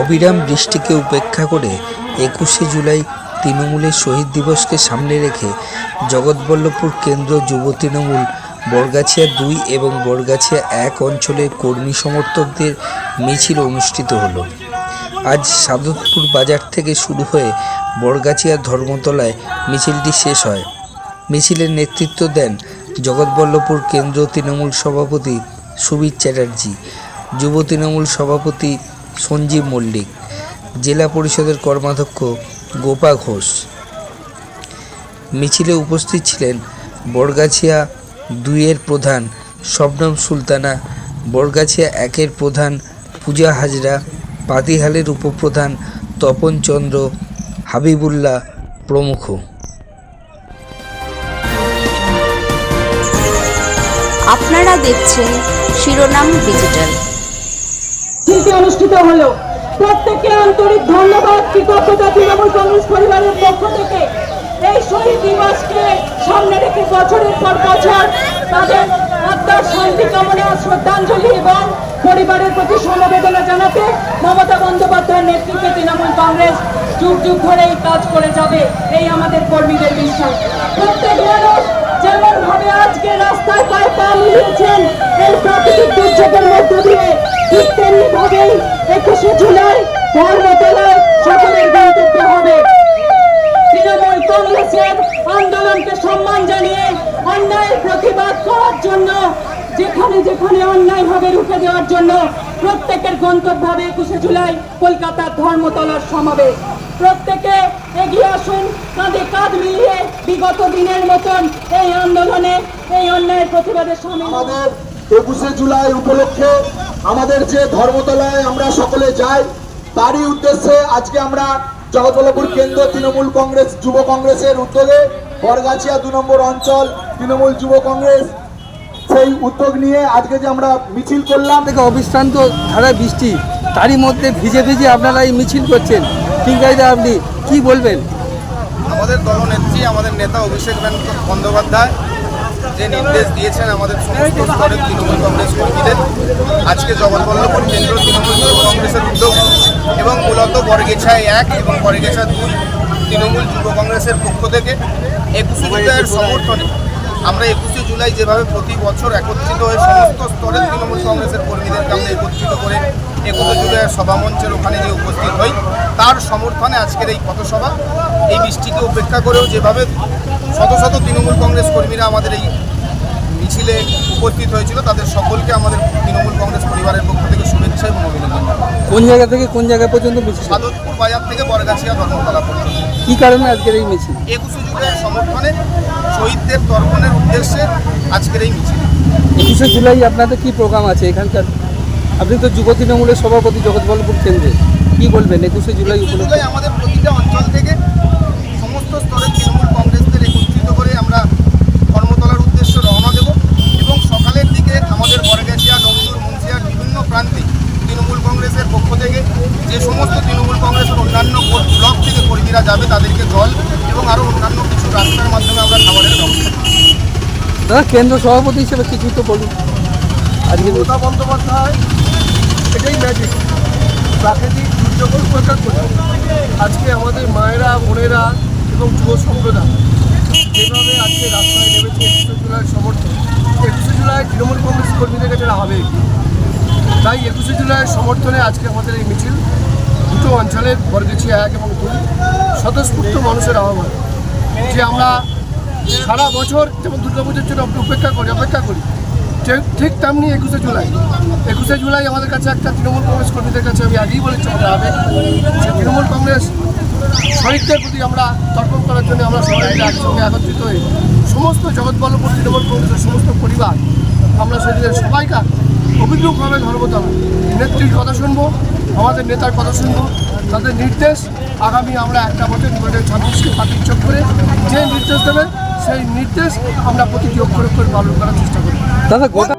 অবিরাম বৃষ্টিকে উপেক্ষা করে একুশে জুলাই তৃণমূলের শহীদ দিবসকে সামনে রেখে জগৎবল্লভপুর কেন্দ্র যুব তৃণমূল, বরগাছিয়া দুই এবং বরগাছিয়া এক অঞ্চলের কর্মী সমর্থকদের মিছিল অনুষ্ঠিত হলো। আজ সাদতপুর বাজার থেকে শুরু হয়ে বরগাছিয়া ধর্মতলায় মিছিলটি শেষ হয়। মিছিলের নেতৃত্ব দেন জগৎবল্লভপুর কেন্দ্র তৃণমূল সভাপতি সুবীর চ্যাটার্জি, যুব তৃণমূল সভাপতি সঞ্জীব মল্লিক, জেলা পরিষদের কর্মাধ্যক্ষ গোপা ঘোষ। মিছিলে উপস্থিত ছিলেন বরগাছিয়া দুইয়ের প্রধান শবনম সুলতানা বরগাছিয়া একের প্রধান পূজা হাজরা, পাতিহালের উপপ্রধান তপন চন্দ্র, হাবিবুল্লাহ প্রমুখ। আপনারা দেখছেন শিরোনাম ডিজিটাল। মিছিলটি অনুষ্ঠিত হলো। প্রত্যেককে আন্তরিক ধন্যবাদ, কৃতজ্ঞতা তৃণমূল কংগ্রেস পরিবারের পক্ষ থেকে। এই শহীদ দিবসকে সামনে রেখে বছরের পর বছর তাদের আত্মার শান্তি কামনা, শ্রদ্ধাঞ্জলি এবং পরিবারের প্রতি সমবেদনা জানাতে মমতা বন্দ্যোপাধ্যায়ের নেতৃত্বে তৃণমূল কংগ্রেস যুগ যুগ ধরে এই কাজ করে যাবে, এই আমাদের কর্মীদের বিশ্বাস। প্রত্যেক মানুষ যেমন ভাবে আজকে রাস্তায় পায়ে পা মিলিয়েছেন, এই প্রাকৃতিক দুর্যোগের মধ্য দিয়ে একুশে জুলাই ধর্মতলায় সকলের গন্তব্য হবে। তৃণমূল কংগ্রেসের আন্দোলনকে সম্মান জানিয়ে অন্যায়ের প্রতিবাদ করার জন্য, যেখানে যেখানে অন্যায় হবে রুখে দেওয়ার জন্য প্রত্যেকের গন্তব্য একুশে জুলাই কলকাতার ধর্মতলার সমাবেশ। প্রত্যেকে এগিয়ে আসুন, কাঁধে কাঁধ মিলিয়ে বিগত দিনের মতন এই আন্দোলনে এই অন্যায়ের প্রতিবাদের সামিল একুশে জুলাই উপলক্ষে আমাদের যে ধর্মতলায় আমরা সকলে যাই তারই উদ্দেশ্যে আজকে আমরা জগৎবল্লভপুর কেন্দ্র তৃণমূল কংগ্রেস যুব কংগ্রেসের উদ্যোগে বরগাছিয়া দু নম্বর অঞ্চল তৃণমূল যুব কংগ্রেস সেই উদ্যোগ নিয়ে আজকে যে আমরা মিছিল করলাম। থেকে অবিশ্রান্ত ধারায় বৃষ্টি তারই মধ্যে ভিজে ভিজে আপনারা এই মিছিল করছেন। ঠিক আছে আপনি কি বলবেন? আমাদের দলনেত্রী আমাদের নেতা অভিষেক বন্দ্যোপাধ্যায় যে নির্দেশ দিয়েছেন আমাদের সমস্ত স্তরের তৃণমূল কংগ্রেস কর্মীদের, আজকে জগৎবল্লভপুর কেন্দ্র তৃণমূল কংগ্রেসের উদ্যোগ এবং মূলত বরগেছায় এক এবং বরগেছা দুই তৃণমূল যুব কংগ্রেসের পক্ষ থেকে একুশে জুলাইয়ের সমর্থনে আমরা একুশে জুলাই যেভাবে প্রতি বছর একত্রিত হয়ে সমস্ত স্তরের তৃণমূল কংগ্রেসের কর্মীদেরকে আমরা একত্রিত করে একুশে জুলাইয়ের সভামঞ্চের ওখানে গিয়ে উপস্থিত হই তার সমর্থনে আজকের এই পথসভা। এই বৃষ্টিকে উপেক্ষা করেও যেভাবে শত শত তৃণমূল কংগ্রেস কর্মীরা আমাদের এই মিছিলে উপস্থিত হয়েছিল তাদের সকলকে আমাদের তৃণমূল কংগ্রেস পরিবারের পক্ষ থেকে শুভেচ্ছা এবং অভিনন্দন। কোন জায়গা থেকে কোন জায়গা পর্যন্ত মিছিল সাদতপুর বাজার থেকে বরগাছিয়া ধর্মতলা পর্যন্ত। কি কারণে আজকের এই মিছিল? একুশে জুলাইয়ের সমর্থনে শহীদদের তর্পণের উদ্দেশ্যে আজকের এই মিছিল। একুশে জুলাই আপনাদের কি প্রোগ্রাম আছে এখানকার? আপনি তো যুব তৃণমূলের সভাপতি জগৎবল্লভপুর কেন্দ্রে। কি বলবেন একুশে জুলাই উপলক্ষে? আমাদের প্রতিটা অঞ্চল থেকে সমস্ত স্তরের তৃণমূল কংগ্রেসদের একত্রিত করে আমরা ধর্মতলার উদ্দেশ্যে রওনা দেব এবং সকালের দিকে আমাদের বরগাছিয়া ডমজুর মুন্সিয়ার বিভিন্ন প্রান্তে তৃণমূল কংগ্রেসের পক্ষ থেকে যে সমস্ত তৃণমূল কংগ্রেসের অন্যান্য ব্লক থেকে কর্মীরা যাবে তাদেরকে জল এবং আরও অন্যান্য কিছু রাস্তার মাধ্যমে আমরা খাবারের ব্যবস্থা। দাদা কেন্দ্র সভাপতি হিসেবে কিছু তো বলুন? আজকে মমতা বন্দ্যোপাধ্যায় প্রাকৃতিক দুর্যোগ উপেক্ষা করে। আজকে আমাদের মায়েরা, বোনেরা এবং যুব সম্প্রদায় যেভাবে আজকে রাস্তায় নেমেছে একুশে জুলাই সমর্থন একুশে জুলাই তৃণমূল কংগ্রেস কর্মীদের কাছে আবেগ। তাই একুশে জুলাইয়ের সমর্থনে আজকে আমাদের এই মিছিল দুটো অঞ্চলের বর্গেছি এক এবং দুই স্বতঃস্ফূর্ত মানুষের আহ্বান যে আমরা সারা বছর যেমন দুর্গাপুজোর জন্য আমরা অপেক্ষা করি অপেক্ষা করি ঠিক- তেমনি একুশে জুলাই। একুশে জুলাই আমাদের কাছে একটা তৃণমূল কংগ্রেস কর্মীদের কাছে আমি আগেই বলেছি আমাদের আবেগ যে তৃণমূল কংগ্রেস শহীদদের প্রতি আমরা তর্পণ করার জন্য আমরা সবাই একসঙ্গে একত্রিত হয়ে সমস্ত জগৎবল্লভপুর তৃণমূল কংগ্রেসের সমস্ত পরিবার, আমরা সেদিনের সবাইকার অভিযোগভাবে ধর্মতলা নেত্রীর কথা শুনব, আমাদের নেতার কথা শুনব, তাদের নির্দেশ আগামী আমরা একটা বছর দু হাজার ছাব্বিশকে চোখ করে যে নির্দেশ দেবে সেই নির্দেশ আমরা প্রতিটি অক্ষর অক্ষর পালন করার চেষ্টা করি দাদা গোটা